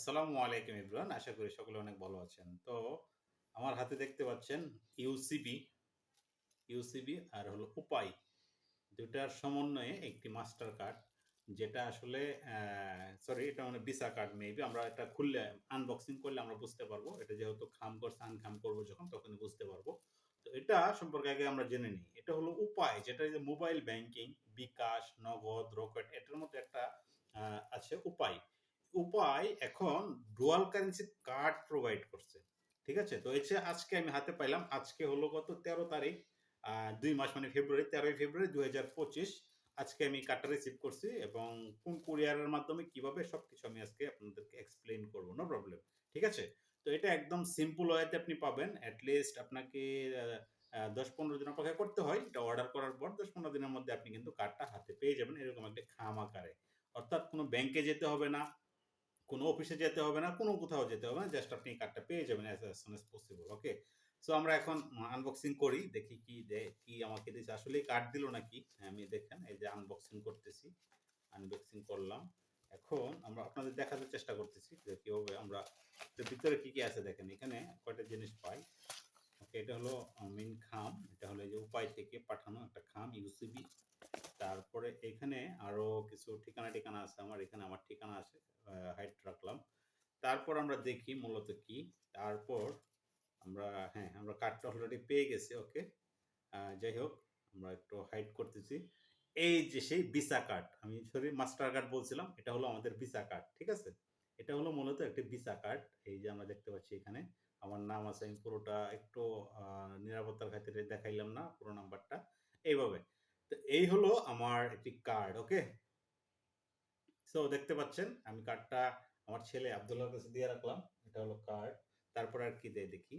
আসসালামু আলাইকুম ইব্রান, আশা করি সকলে অনেক ভালো আছেন। তো আমার হাতে দেখতে পাচ্ছেন ইউসিবি ইউসিবি আর হলো উপায়। দুটার সমন্বয়ে একটি মাস্টার কার্ড, যেটা আসলে সরি এটা মানে ভিসা কার্ড মেবি আমরা এটা খুললে আনবক্সিং করলে আমরা বুঝতে পারব। এটা যেহেতু খাম করছে আনখাম করব যখন, তখনই বুঝতে পারব। তো এটা সম্পর্কে আগে আমরা জেনে নিই। এটা হলো উপায়, যেটা যে মোবাইল ব্যাংকিং বিকাশ, নগদ, রকেট, এটার মধ্যে একটা আছে উপায়। উপায় এখন ডুয়াল কারেন্সি কার্ড প্রোভাইড করছে। ঠিক আছে? তো এসে আজকে আমি হাতে পাইলাম, আজকে হলো কত? তেরো তারিখ দুই মাস মানে ফেব্রুয়ারি, তেরোই ফেব্রুয়ারি দুই হাজার পঁচিশ। আজকে আমি কার্ডটা রিসিভ করছি এবং কোন কুরিয়ারের মাধ্যমে কীভাবে সব কিছু আমি আজকে আপনাদেরকে এক্সপ্লেন করব নো প্রবলেম ঠিক আছে? তো এটা একদম সিম্পল ওয়েতে আপনি পাবেন। অ্যাটলিস্ট আপনাকে দশ পনেরো দিন অপেক্ষা করতে হয়। এটা অর্ডার করার পর দশ পনেরো দিনের মধ্যে আপনি কিন্তু কার্ডটা হাতে পেয়ে যাবেন, এরকম একটা খাম আকারে অর্থাৎ কোনো ব্যাংকে যেতে হবে না। কোনো অফিসে যেতে হবে না, কোনো কোথাও যেতে হবে না জাস্ট আপনি কার্ডটা পেয়ে যাবেন as soon as possible okay so আমরা এখন আনবক্সিং করি, দেখি কি দে কি আমাকে দিয়েছে আসলে কার্ড দিল নাকি? আমি দেখেন, এই যে আনবক্সিং করতেছি আনবক্সিং করলাম। এখন আমরা আপনাদের দেখাতে চেষ্টা করতেছি যে কীভাবে আমরা ভিতরে কি কি আছে দেখেন, এখানে কয়টা জিনিস পাই ওকে এটা হলো মেন খাম, এটা হলো এই যে উপায় থেকে পাঠানো একটা খাম ইউসিবি তারপরে এখানে আরও কিছু ঠিকানা ঠিকানা আছে আমার, এখানে আমার ঠিকানা আছে হাইট রাখলাম। তারপর আমরা দেখি মূলত কি। তারপর আমরা হ্যাঁ আমরা কার্ডটা অলরেডি পেয়ে গেছি ওকে যাই হোক, আমরা একটু হাইড করতেছি। এই যে সেই ভিসা কার্ড আমি সরি মাস্টার কার্ড বলছিলাম, এটা হলো আমাদের ভিসা কার্ড ঠিক আছে? এটা হলো মূলত একটি ভিসা কার্ড এই যে আমরা দেখতে পাচ্ছি এখানে। আমার নাম আছে, আমি পুরোটা একটু নিরাপত্তার খাতিরে দেখাইলাম না পুরো নাম্বারটা এইভাবে। তো এই হলো আমার একটি কার্ড ওকে সো দেখতে পাচ্ছেন, আমি কার্ডটা আমার ছেলে আবদুল্লাহর কাছে দিয়ে রাখলাম, এটা হলো কার্ড তারপর আর কি দেয় দেখি?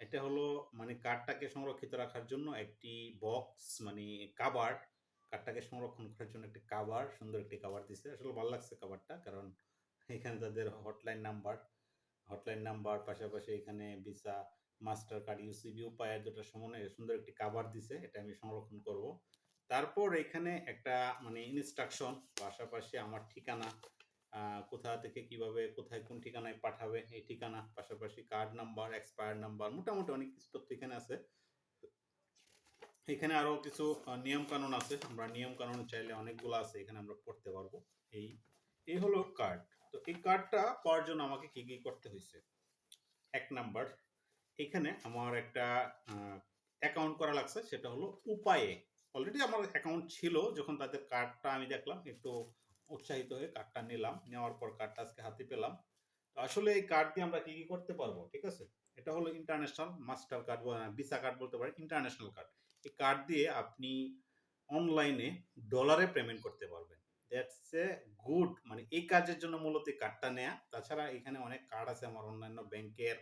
এটা হলো মানে কার্ডটাকে সংরক্ষিত রাখার জন্য একটি বক্স মানে কাভার কার্ডটাকে সংরক্ষণ করার জন্য একটি কাবার সুন্দর একটি কাবার দিছে। আসলে ভালো লাগছে কাভারটা কারণ এখানে তাদের হটলাইন নাম্বার হটলাইন নাম্বার পাশাপাশি এখানে ভিসা মাস্টার কার্ড ইউসিবি উপায়ের দুটো সমন্বয়ে সুন্দর একটি কাবার দিছে, এটা আমি সংরক্ষণ করব। তারপর এখানে একটা মানে ইনস্ট্রাকশন পাশাপাশি আমার ঠিকানা কোথা থেকে কীভাবে, কোথায় কোন ঠিকানায় পাঠাবে এই ঠিকানা, পাশাপাশি কার্ড নাম্বার এক্সপায়ার নাম্বার মোটামুটি অনেক কিছু তথ্য এখানে আছে। এখানে আরও কিছু নিয়ম কানুন আছে। আমরা নিয়ম কানুন চাইলে অনেকগুলো আছে, এখানে আমরা পড়তে পারব। এই এই হলো কার্ড তো এই কার্ডটা পাওয়ার জন্য আমাকে কি কি করতে হয়েছে? এক নাম্বার এখানে আমার একটা অ্যাকাউন্ট করা লাগছে, সেটা হলো উপায়ে। অলরেডি আমার অ্যাকাউন্ট ছিল, যখন তাদের কার্ডটা আমি দেখলাম, একটু উৎসাহিত হয়ে কার্ডটা নিলাম। নেওয়ার পর কার্ডটা আজকে হাতে পেলাম। তো আসলে এই কার্ড দিয়ে আমরা কি কি করতে পারব, ঠিক আছে? এটা হলো international Mastercard Visa card বলতে পারেন ইন্টারন্যাশনাল কার্ড এই কার্ড দিয়ে আপনি অনলাইনে ডলারে পেমেন্ট করতে পারবেন। দ্যাটস এ গুড মানে এই কাজের জন্য মূলত এই কার্ডটা নেয়া। তাছাড়া এখানে অনেক কার্ড আছে, আমার অন্যান্য ব্যাংকের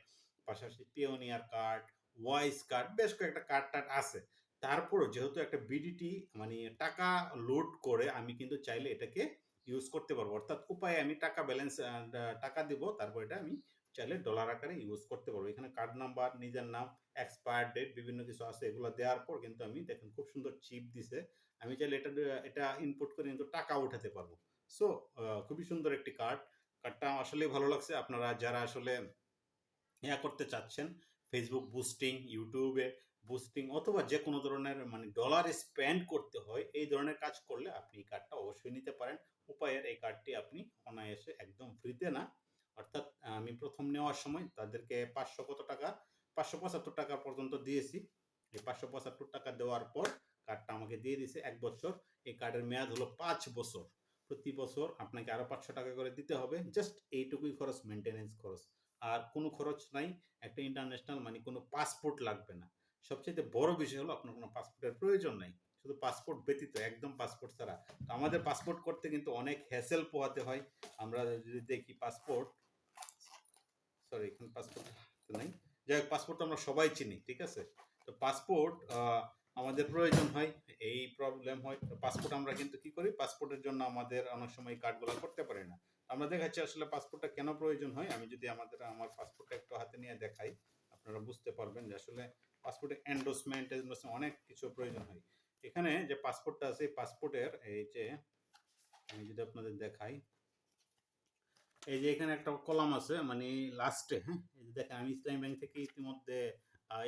পাশাপাশি পিওনিয়ার কার্ড ওয়াইস কার্ড বেশ কয়েকটা কার্ড টার্ড আছে। তারপরও যেহেতু একটা বিডিটি মানে টাকা লোড করে আমি কিন্তু চাইলে এটাকে ইউজ করতে পারব। অর্থাৎ উপায়ে আমি টাকা ব্যালেন্স টাকা দিব, তারপর এটা আমি চাইলে ডলার আকারে ইউজ করতে পারব। এখানে কার্ড নাম্বার নিজের নাম এক্সপায়ার ডেট বিভিন্ন কিছু আছে, এগুলো দেওয়ার পর কিন্তু আমি দেখেন খুব সুন্দর চিপ দিছে। আমি চাইলে এটা এটা ইনপুট করে কিন্তু টাকা উঠাতে পারব। সো খুবই সুন্দর একটি কার্ড কার্ডটা আসলেই ভালো লাগছে। আপনারা যারা আসলে ইয়া করতে চাচ্ছেন ফেসবুক বুস্টিং ইউটিউবে বুস্টিং অথবা যে কোনো ধরনের মানে ডলার স্পেন্ড করতে হয়, এই ধরনের কাজ করলে আপনি এই কার্ডটা অবশ্যই নিতে পারেন। উপায়ের এই কার্ডটি আপনি অনায়াসে একদম ফ্রিতে না। অর্থাৎ আমি প্রথম নেওয়ার সময় তাদেরকে পাঁচশো কত টাকা, পাঁচশো পঁচাত্তর টাকা পর্যন্ত দিয়েছি। এই পাঁচশো পঁচাত্তর টাকা দেওয়ার পর কার্ডটা আমাকে দিয়ে দিয়েছে এক বছর। এই কার্ডের মেয়াদ হলো পাঁচ বছর। প্রতি বছর আপনাকে আরও পাঁচশো টাকা করে দিতে হবে। জাস্ট এইটুকুই খরচ মেনটেনেন্স খরচ। আর কোনো খরচ নাই। একটা ইন্টারন্যাশনাল মানে কোনো পাসপোর্ট লাগবে না। সবচেয়ে বড় বিষয় হলো আপনার কোনো পাসপোর্টের প্রয়োজন নাই। শুধু পাসপোর্ট ব্যতীত, একদম পাসপোর্ট ছাড়া। তো আমাদের পাসপোর্ট করতে কিন্তু অনেক হ্যাসেল পোহাতে হয়। আমরা যদি দেখি পাসপোর্ট সরি এখানে পাসপোর্ট নাই। যাই হোক, পাসপোর্ট আমরা সবাই চিনি, ঠিক আছে? তো পাসপোর্ট আমাদের প্রয়োজন হয়, এই প্রবলেম হয়। তো পাসপোর্ট আমরা কিন্তু কি করি? পাসপোর্টের জন্য আমাদের অনেক সময় কার্ডগুলো করতে পারি না। আমরা দেখাচ্ছি আসলে পাসপোর্টটা কেন প্রয়োজন হয়? আমি যদি আমাদের, আমার পাসপোর্টটা একটু হাতে নিয়ে দেখাই, আপনারা বুঝতে পারবেন যে আসলে পাসপোর্টে এন্ডোসমেন্ট অনেক কিছু প্রয়োজন হয়। এখানে যে পাসপোর্টটা আছে পাসপোর্টের এই যে, আমি যদি আপনাদের দেখাই, এই যে এখানে একটা কলাম আছে মানে লাস্টে হ্যাঁ? এই যে দেখেন, আমি ইসলামী ব্যাংক থেকে ইতিমধ্যে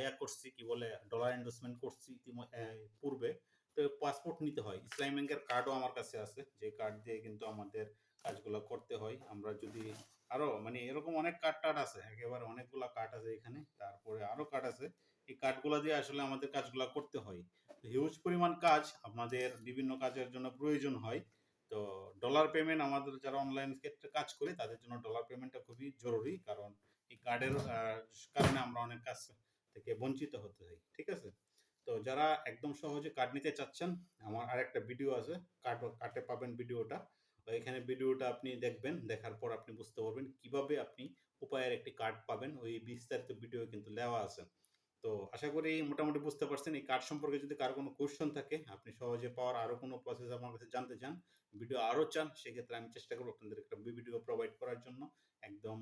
ইয়া করছি, কি বলে ডলার ইনভেস্টমেন্ট করছি ইতিমধ্যে পূর্বে। তো পাসপোর্ট নিতে হয়। ইসলামী ব্যাংকের কার্ডও আমার কাছে আছে, যে কার্ড দিয়ে কিন্তু আমাদের কাজগুলো করতে হয়। আমরা যদি আরও মানে এরকম অনেক কার্ড টার্ড আছে, একেবারে অনেকগুলা কার্ড আছে এখানে। তারপরে আরও কার্ড আছে। এই কার্ডগুলো দিয়ে আসলে আমাদের কাজগুলো করতে হয়। হিউজ পরিমাণ কাজ আমাদের বিভিন্ন কাজের জন্য প্রয়োজন হয়। তো ডলার পেমেন্ট আমাদের যারা অনলাইন ক্ষেত্রে কাজ করি, তাদের জন্য ডলার পেমেন্টটা খুবই জরুরি। কারণ এই কার্ডের কারণে আমরা অনেক কাজ থেকে বঞ্চিত হতে হয়, ঠিক আছে? তো যারা একদম সহজে কার্ড নিতে চাচ্ছেন, আমার আরেকটা ভিডিও আছে কার্ড কাটে পাবেন ভিডিওটা তো এখানে ভিডিওটা আপনি দেখবেন, দেখার পর আপনি বুঝতে পারবেন কীভাবে আপনি উপায়ের একটি কার্ড পাবেন। ওই বিস্তারিত ভিডিও কিন্তু দেওয়া আছে। তো আশা করি মোটামুটি বুঝতে পারছেন, এই কার্ড সম্পর্কে যদি কারও কোনো কোয়েশ্চন থাকে, আপনি সহজে পাওয়ার আরও কোনো প্রসেস আমার কাছে জানতে চান ভিডিও আরও চান, সেক্ষেত্রে আমি চেষ্টা করব আপনাদের একটা ভিডিও প্রোভাইড করার জন্য একদম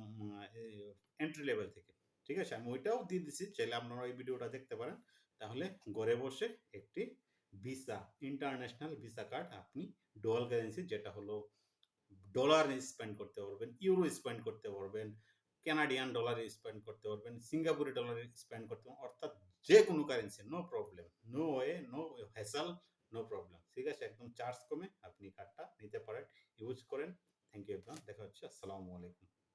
এন্ট্রি লেভেল থেকে। ঠিক আছে? আমি ওইটাও দিয়ে দিচ্ছি চাইলে আপনারা ওই ভিডিওটা দেখতে পারেন। তাহলে ঘরে বসে একটি ভিসা ইন্টারন্যাশনাল ভিসা কার্ড আপনি ডুয়াল কারেন্সি যেটা হলো ডলার স্পেন্ড করতে পারবেন ইউরো স্পেন্ড করতে পারবেন কানাডিয়ান ডলারে স্পেন্ড করতে পারবেন সিঙ্গাপুরি ডলারে স্পেন্ড করতে পারবেন, অর্থাৎ যে কোনো currency no problem no way no hassle no problem ঠিক আছে, একদম চার্জ কমে আপনি কার্ডটা নিতে পারেন ইউজ করেন। থ্যাংক ইউ দেখা হচ্ছে, আসসালামু আলাইকুম।